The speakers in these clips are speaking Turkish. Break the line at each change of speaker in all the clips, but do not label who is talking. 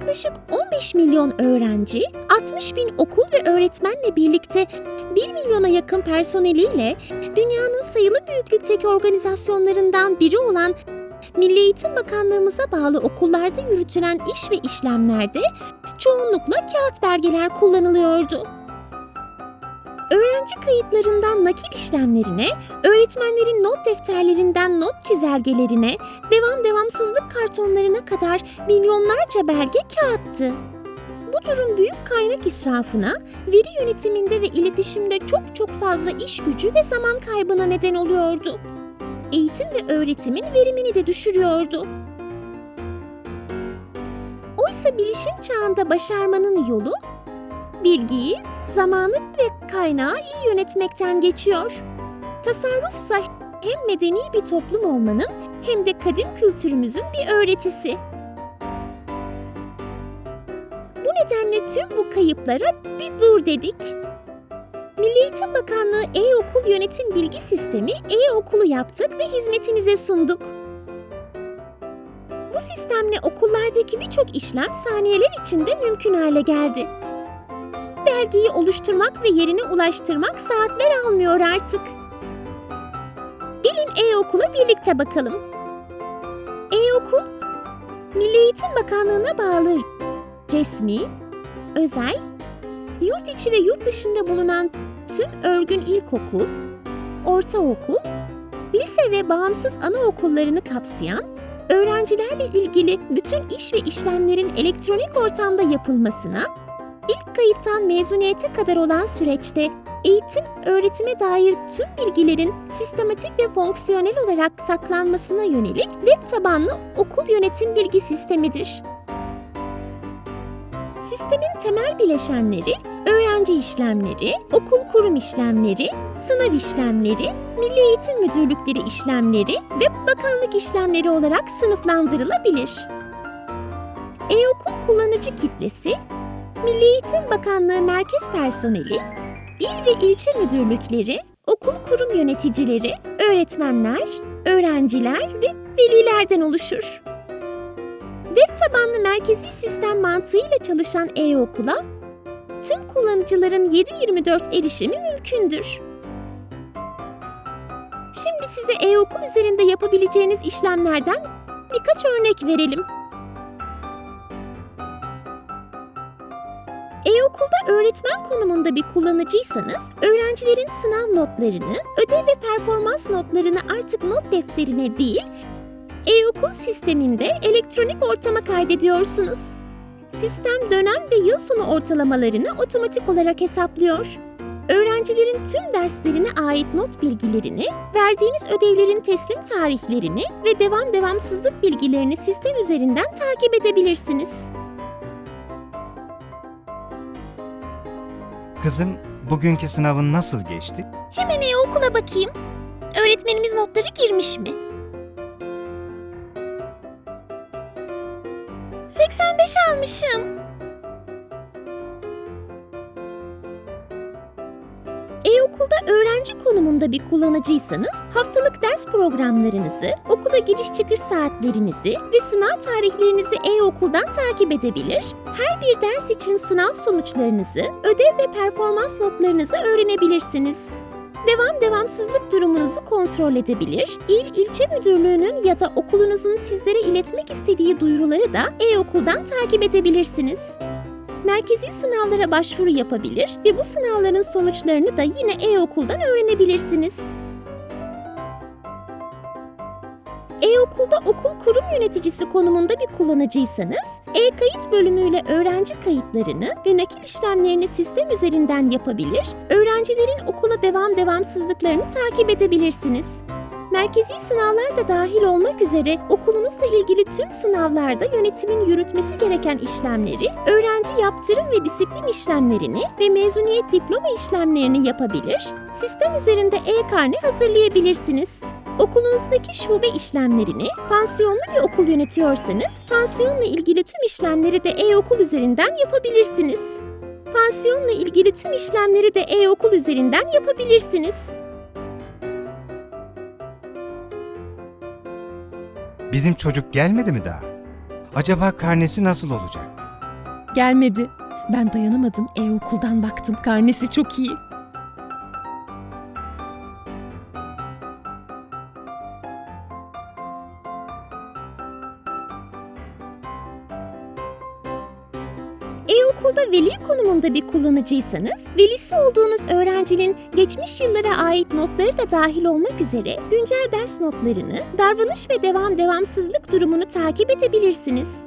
Yaklaşık 15 milyon öğrenci, 60 bin okul ve öğretmenle birlikte 1 milyona yakın personeliyle dünyanın sayılı büyüklükteki organizasyonlarından biri olan Milli Eğitim Bakanlığımıza bağlı okullarda yürütülen iş ve işlemlerde çoğunlukla kağıt belgeler kullanılıyordu. Öğrenci kayıtlarından nakil işlemlerine, öğretmenlerin not defterlerinden not çizelgelerine, devam devamsızlık kartonlarına kadar milyonlarca belge kağıttı. Bu durum büyük kaynak israfına, veri yönetiminde ve iletişimde çok çok fazla iş gücü ve zaman kaybına neden oluyordu. Eğitim ve öğretimin verimini de düşürüyordu. Oysa bilişim çağında başarmanın yolu bilgiyi, zamanı ve kaynağı iyi yönetmekten geçiyor. Tasarrufsa hem medeni bir toplum olmanın hem de kadim kültürümüzün bir öğretisi. Bu nedenle tüm bu kayıplara bir dur dedik. Milli Eğitim Bakanlığı E-Okul Yönetim Bilgi Sistemi E-Okulu yaptık ve hizmetinize sunduk. Bu sistemle okullardaki birçok işlem saniyeler içinde mümkün hale geldi belgeyi oluşturmak ve yerine ulaştırmak saatler almıyor artık. Gelin e-okula birlikte bakalım. E-okul, Milli Eğitim Bakanlığı'na bağlı resmi, özel, yurt içi ve yurt dışında bulunan tüm örgün ilkokul, ortaokul, lise ve bağımsız anaokullarını kapsayan, öğrencilerle ilgili bütün iş ve işlemlerin elektronik ortamda yapılmasına, İlk kayıttan mezuniyete kadar olan süreçte eğitim, öğretime dair tüm bilgilerin sistematik ve fonksiyonel olarak saklanmasına yönelik web tabanlı okul yönetim bilgi sistemidir. Sistemin temel bileşenleri öğrenci işlemleri, okul kurum işlemleri, sınav işlemleri, milli eğitim müdürlükleri işlemleri ve bakanlık işlemleri olarak sınıflandırılabilir. E-okul kullanıcı kitlesi Milli Eğitim Bakanlığı merkez personeli, il ve ilçe müdürlükleri, okul kurum yöneticileri, öğretmenler, öğrenciler ve velilerden oluşur. Web tabanlı merkezi sistem mantığıyla çalışan e-okula tüm kullanıcıların 7/24 erişimi mümkündür. Şimdi size e-okul üzerinde yapabileceğiniz işlemlerden birkaç örnek verelim. E-okulda öğretmen konumunda bir kullanıcıysanız, öğrencilerin sınav notlarını, ödev ve performans notlarını artık not defterine değil, e-okul sisteminde elektronik ortama kaydediyorsunuz. Sistem dönem ve yıl sonu ortalamalarını otomatik olarak hesaplıyor. Öğrencilerin tüm derslerine ait not bilgilerini, verdiğiniz ödevlerin teslim tarihlerini ve devam devamsızlık bilgilerini sistem üzerinden takip edebilirsiniz.
Kızım, bugünkü sınavın nasıl geçti?
Hemen e-okula bakayım. Öğretmenimiz notları girmiş mi? 85 almışım. Öğrenci konumunda bir kullanıcıysanız haftalık ders programlarınızı, okula giriş çıkış saatlerinizi ve sınav tarihlerinizi e-okuldan takip edebilir, her bir ders için sınav sonuçlarınızı, ödev ve performans notlarınızı öğrenebilirsiniz. Devam devamsızlık durumunuzu kontrol edebilir, il ilçe müdürlüğünün ya da okulunuzun sizlere iletmek istediği duyuruları da e-okuldan takip edebilirsiniz. Merkezi sınavlara başvuru yapabilir ve bu sınavların sonuçlarını da yine e-okuldan öğrenebilirsiniz. E-okulda okul kurum yöneticisi konumunda bir kullanıcıysanız, e-kayıt bölümüyle öğrenci kayıtlarını ve nakil işlemlerini sistem üzerinden yapabilir, öğrencilerin okula devam devamsızlıklarını takip edebilirsiniz. Merkezi sınavlar da dahil olmak üzere okulunuzla ilgili tüm sınavlarda yönetimin yürütmesi gereken işlemleri, öğrenci yaptırım ve disiplin işlemlerini ve mezuniyet diploma işlemlerini yapabilir, sistem üzerinde e-karne hazırlayabilirsiniz. Okulunuzdaki şube işlemlerini, pansiyonlu bir okul yönetiyorsanız, pansiyonla ilgili tüm işlemleri de e-okul üzerinden yapabilirsiniz. Pansiyonla ilgili tüm işlemleri de e-okul üzerinden yapabilirsiniz.
Bizim çocuk gelmedi mi daha? Acaba karnesi nasıl olacak?
gelmedi. Ben dayanamadım. E-okuldan baktım. Karnesi çok iyi. E-okulda veli konumunda bir kullanıcıysanız, velisi olduğunuz öğrencinin geçmiş yıllara ait notları da dahil olmak üzere güncel ders notlarını, davranış ve devam devamsızlık durumunu takip edebilirsiniz.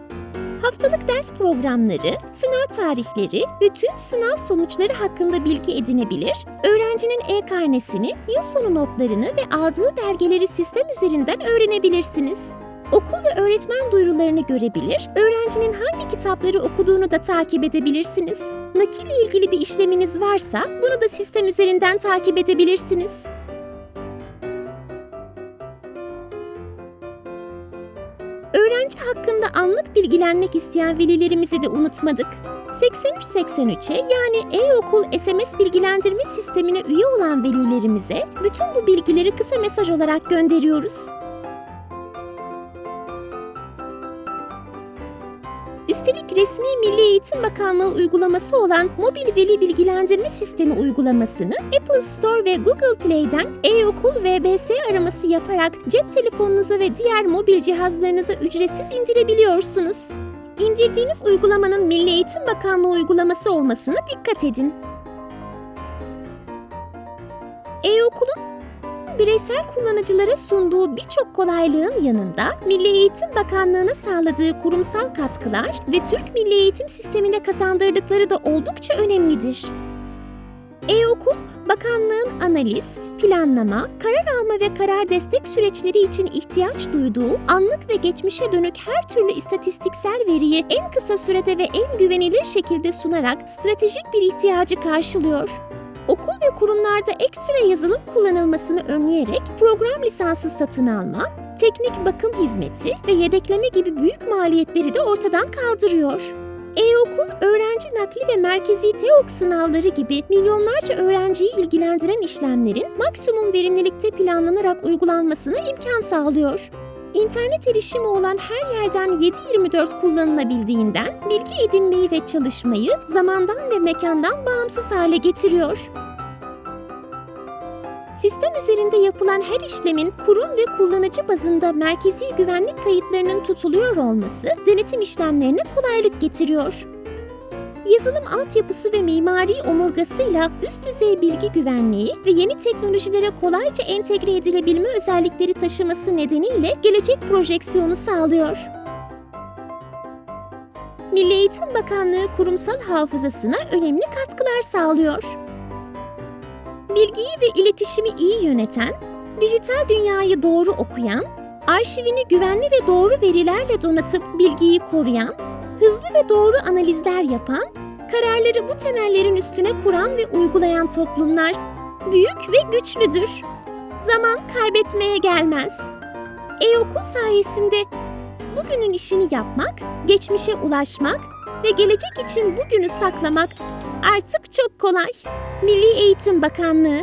Haftalık ders programları, sınav tarihleri ve tüm sınav sonuçları hakkında bilgi edinebilir, öğrencinin e-karnesini, yıl sonu notlarını ve aldığı belgeleri sistem üzerinden öğrenebilirsiniz. Okul ve öğretmen duyurularını görebilir, öğrencinin hangi kitapları okuduğunu da takip edebilirsiniz. Nakille ilgili bir işleminiz varsa bunu da sistem üzerinden takip edebilirsiniz. Öğrenci hakkında anlık bilgilenmek isteyen velilerimizi de unutmadık. 8383'e yani e-okul SMS bilgilendirme sistemine üye olan velilerimize bütün bu bilgileri kısa mesaj olarak gönderiyoruz. Resmi Milli Eğitim Bakanlığı uygulaması olan Mobil Veli Bilgilendirme Sistemi uygulamasını Apple Store ve Google Play'den e-okul VBS araması yaparak cep telefonunuza ve diğer mobil cihazlarınıza ücretsiz indirebiliyorsunuz. İndirdiğiniz uygulamanın Milli Eğitim Bakanlığı uygulaması olmasına dikkat edin. E-okulun bireysel kullanıcılara sunduğu birçok kolaylığın yanında Milli Eğitim Bakanlığı'na sağladığı kurumsal katkılar ve Türk Milli Eğitim Sistemi'ne kazandırdıkları da oldukça önemlidir. E-okul, bakanlığın analiz, planlama, karar alma ve karar destek süreçleri için ihtiyaç duyduğu anlık ve geçmişe dönük her türlü istatistiksel veriyi en kısa sürede ve en güvenilir şekilde sunarak stratejik bir ihtiyacı karşılıyor okul ve kurumlarda ekstra yazılım kullanılmasını önleyerek program lisansı satın alma, teknik bakım hizmeti ve yedekleme gibi büyük maliyetleri de ortadan kaldırıyor. E-okul, öğrenci nakli ve merkezi TEOK sınavları gibi milyonlarca öğrenciyi ilgilendiren işlemlerin maksimum verimlilikte planlanarak uygulanmasına imkan sağlıyor. İnternet erişimi olan her yerden 7-24 kullanılabildiğinden bilgi edinmeyi ve çalışmayı zamandan ve mekandan bağımsız hale getiriyor. Sistem üzerinde yapılan her işlemin kurum ve kullanıcı bazında merkezi güvenlik kayıtlarının tutuluyor olması denetim işlemlerine kolaylık getiriyor. Yazılım altyapısı ve mimari omurgasıyla üst düzey bilgi güvenliği ve yeni teknolojilere kolayca entegre edilebilme özellikleri taşıması nedeniyle gelecek projeksiyonu sağlıyor. Milli Eğitim Bakanlığı kurumsal hafızasına önemli katkılar sağlıyor. Bilgiyi ve iletişimi iyi yöneten, dijital dünyayı doğru okuyan, arşivini güvenli ve doğru verilerle donatıp bilgiyi koruyan, hızlı ve doğru analizler yapan, kararları bu temellerin üstüne kuran ve uygulayan toplumlar büyük ve güçlüdür. Zaman kaybetmeye gelmez. E-okul sayesinde bugünün işini yapmak, geçmişe ulaşmak ve gelecek için bugünü saklamak artık çok kolay. Milli Eğitim Bakanlığı